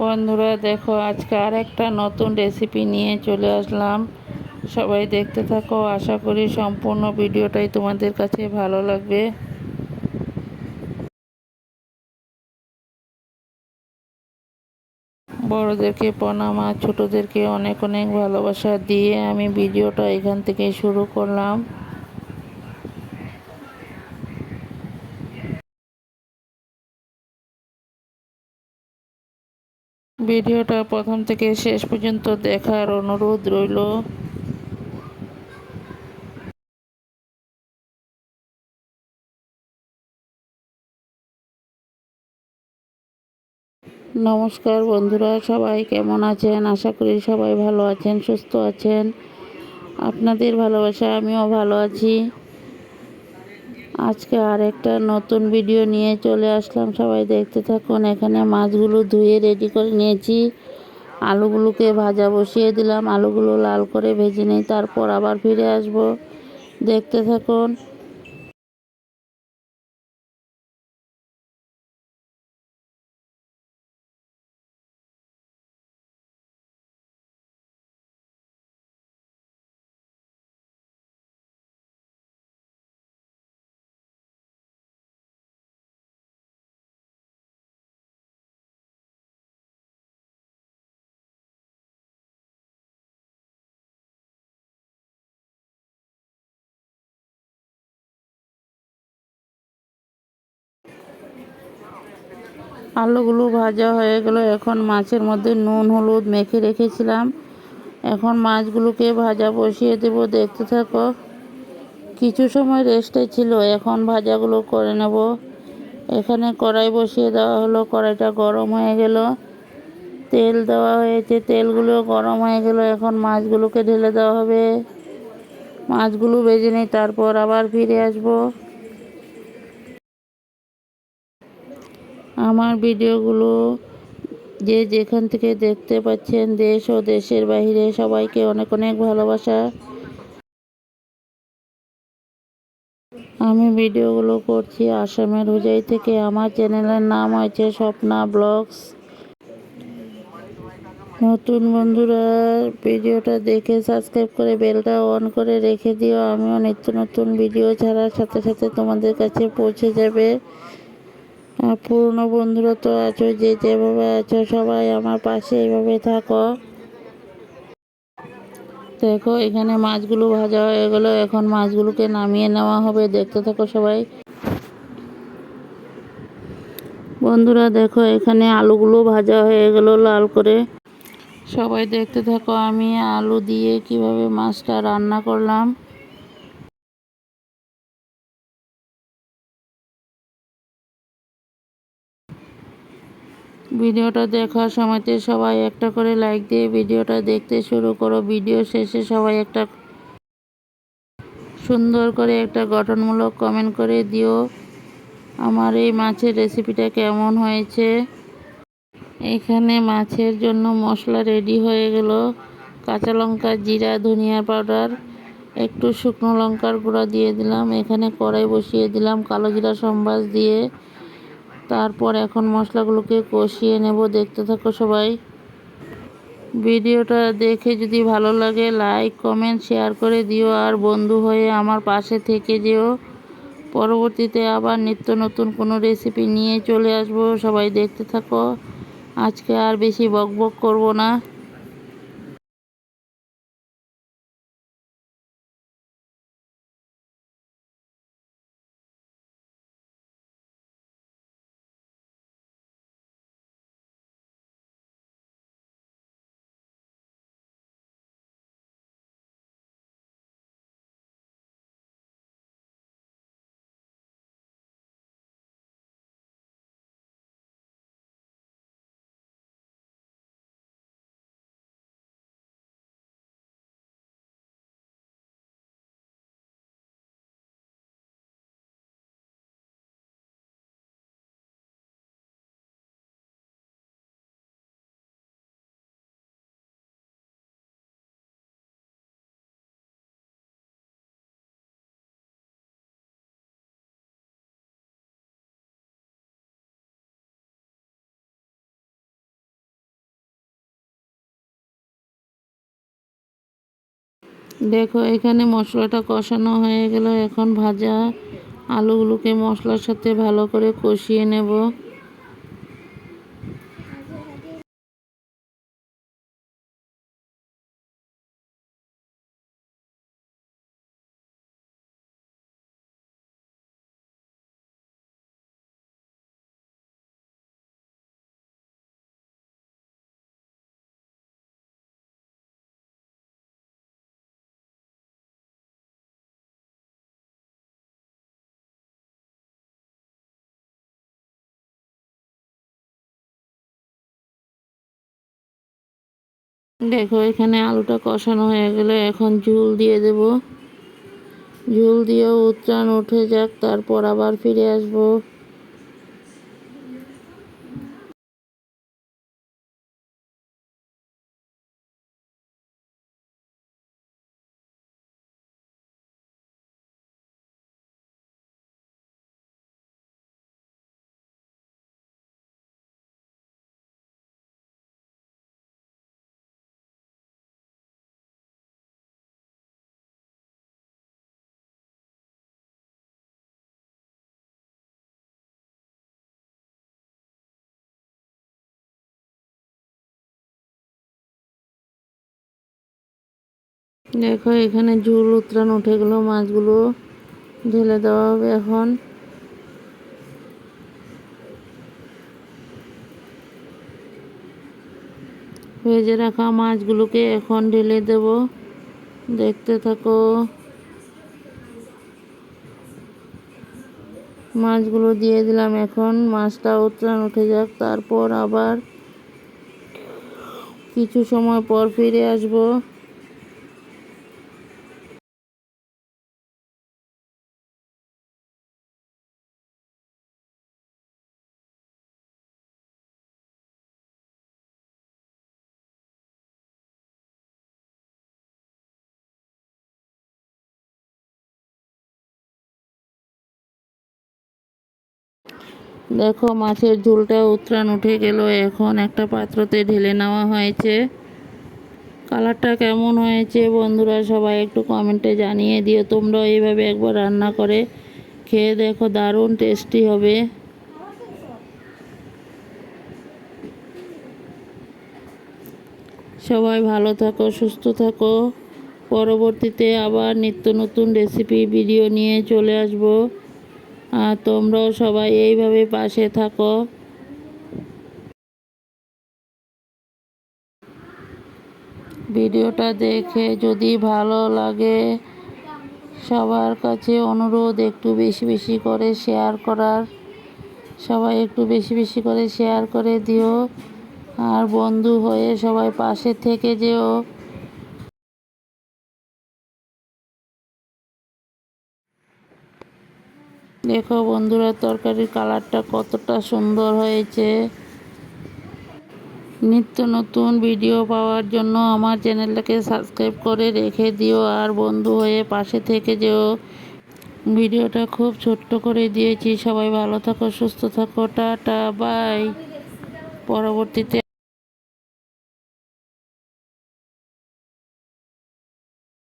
বন্ধুরা, দেখো, আজকে আর একটা নতুন রেসিপি নিয়ে চলে আসলাম। সবাই দেখতে থাকো, আশা করি সম্পূর্ণ ভিডিওটাই তোমাদের কাছে ভালো লাগবে। বড়োদেরকে প্রণাম আর ছোটোদেরকে অনেক অনেক ভালোবাসা দিয়ে আমি ভিডিওটা এখান থেকে শুরু করলাম। ভিডিওটা প্রথম থেকে শেষ পর্যন্ত দেখার অনুরোধ রইল। নমস্কার বন্ধুরা, সবাই কেমন আছেন? আশা করি সবাই ভালো আছেন, সুস্থ আছেন। আপনাদের ভালোবাসা, আমিও ভালো আছি। আজকে আর একটা নতুন ভিডিও নিয়ে চলে আসলাম। সবাই দেখতে থাকুন, এখানে মাছগুলো ধুয়ে রেডি করে নিয়েছি। আলুগুলোকে ভাজা বসিয়ে দিলাম, আলুগুলো লাল করে ভেজে নিই, তারপর আবার ফিরে আসব। দেখতে থাকুন আলুগুলো ভাজা হয়ে গেল। এখন মাছের মধ্যে নুন, হলুদ মেখে রেখেছিলাম। এখন মাছগুলোকে ভাজা বসিয়ে দেব। দেখতে থাকো, কিছু সময় রেস্টে ছিল। এখন ভাজাগুলো করে নেব। এখানে কড়াই বসিয়ে দেওয়া হলো। কড়াইটা গরম হয়ে গেল। তেল দেওয়া হয়েছে। তেলগুলো গরম হয়ে গেল। এখন মাছগুলোকে ঢেলে দেওয়া হবে। মাছগুলো ভেজে নিই। তারপর আবার ফিরে আসব। আমার ভিডিওগুলো যে যেখান থেকে দেখতে পাচ্ছেন দেশ ও দেশের বাহিরে সবাইকে অনেক অনেক ভালোবাসা। আমি ভিডিওগুলো করছি আসামের হুজাই থেকে। আমার চ্যানেলের নাম হয়েছে স্বপ্না ব্লগস। নতুন বন্ধুরা, ভিডিওটা দেখে সাবস্ক্রাইব করে বেলটা অন করে রেখে দিও। আমিও নিত্য নতুন ভিডিও ছাড়ার সাথে সাথে তোমাদের কাছে পৌঁছে যাবে। পুরনো বন্ধুরা তো আছো, যে যেভাবে আছো, সবাই আমার পাশে এইভাবে থাকো। দেখো, এখানে মাছগুলো ভাজা হয়ে গেলো। এখন মাছগুলোকে নামিয়ে নেওয়া হবে। দেখতে থাকো সবাই। বন্ধুরা, দেখো, এখানে আলুগুলো ভাজা হয়ে গেল লাল করে। সবাই দেখতে থাকো, আমি আলু দিয়ে কীভাবে মাছটা রান্না করলাম। ভিডিওটা দেখার সময়তে সবাই একটা করে লাইক দিয়ে ভিডিওটা দেখতে শুরু করো। ভিডিও শেষে সবাই একটা সুন্দর করে একটা গঠনমূলক কমেন্ট করে দিও। আমার এই মাছের রেসিপিটা কেমন হয়েছে? এখানে মাছের জন্য মশলা রেডি হয়ে গেল। কাঁচা লঙ্কা, জিরা, ধনিয়া পাউডার একটু শুকনো লঙ্কার গুঁড়া দিয়ে দিলাম। এখানে কড়াই বসিয়ে দিলাম কালো জিরা সম্বাস দিয়ে। তারপর এখন মশলাগুলোকে কষিয়ে নেব। দেখতে থাকো সবাই। ভিডিওটা দেখে যদি ভালো লাগে লাইক কমেন্ট শেয়ার করে দিও। আর বন্ধু হয়ে আমার পাশে থেকে যেও। পরবর্তীতে আবার নিত্য নতুন কোনো রেসিপি নিয়ে চলে আসব। সবাই দেখতে থাকো। আজকে আর বেশি বক বক করব না। দেখো, এখানে মশলাটা কষানো হয়ে গেল। এখন ভাজা আলুগুলোকে মশলার সাথে ভালো করে কষিয়ে নেব। দেখো, এখানে আলুটা কষানো হয়ে গেলে এখন ঝুল দিয়ে দেব। ঝুল দিয়ে উত্রাণ উঠে যাক, তারপর আবার ফিরে আসব। দেখো, এখানে ঝুল উত্রাণ উঠে গেলো, মাছগুলো ঢেলে দেওয়া হবে এখন। ভেজে রাখা মাছগুলোকে এখন ঢেলে দেব। দেখতে থাকো। মাছগুলো দিয়ে দিলাম এখন, মাছটা উত্রাণ উঠে যাক, তারপর আবার কিছু সময় পর ফিরে আসব। দেখো মাছের ঝোলটা উত্রাণ উঠে গেল। এখন একটা পাত্রতে ঢেলে নেওয়া হয়েছে। কালারটা কেমন হয়েছে বন্ধুরা সবাই একটু কমেন্টে জানিয়ে দিও। তোমরাও এইভাবে একবার রান্না করে খেয়ে দেখো, দারুণ টেস্টি হবে। সবাই ভালো থাকো, সুস্থ থাকো। পরবর্তীতে আবার নিত্য নতুন রেসিপি ভিডিও নিয়ে চলে আসব। তোমরাও সবাই এইভাবে পাশে থাকো। ভিডিওটা দেখে যদি ভালো লাগে, সবার কাছে অনুরোধ একটু বেশি বেশি করে শেয়ার করার। সবাই একটু বেশি বেশি করে শেয়ার করে দিও। আর বন্ধু হয়ে সবাই পাশে থেকে যেও। দেখো বন্ধুরা, তরকারির কালারটা কতটা সুন্দর হয়েছে। নিত্য নতুন ভিডিও পাওয়ার জন্য আমার চ্যানেলটাকে সাবস্ক্রাইব করে রেখে দিও, আর বন্ধু হয়ে পাশে থেকে যেও। ভিডিওটা খুব ছোট্ট করে দিয়েছি, সবাই ভালো থাকো, সুস্থ থাকো, টাটা, বাই। পরবর্তীতে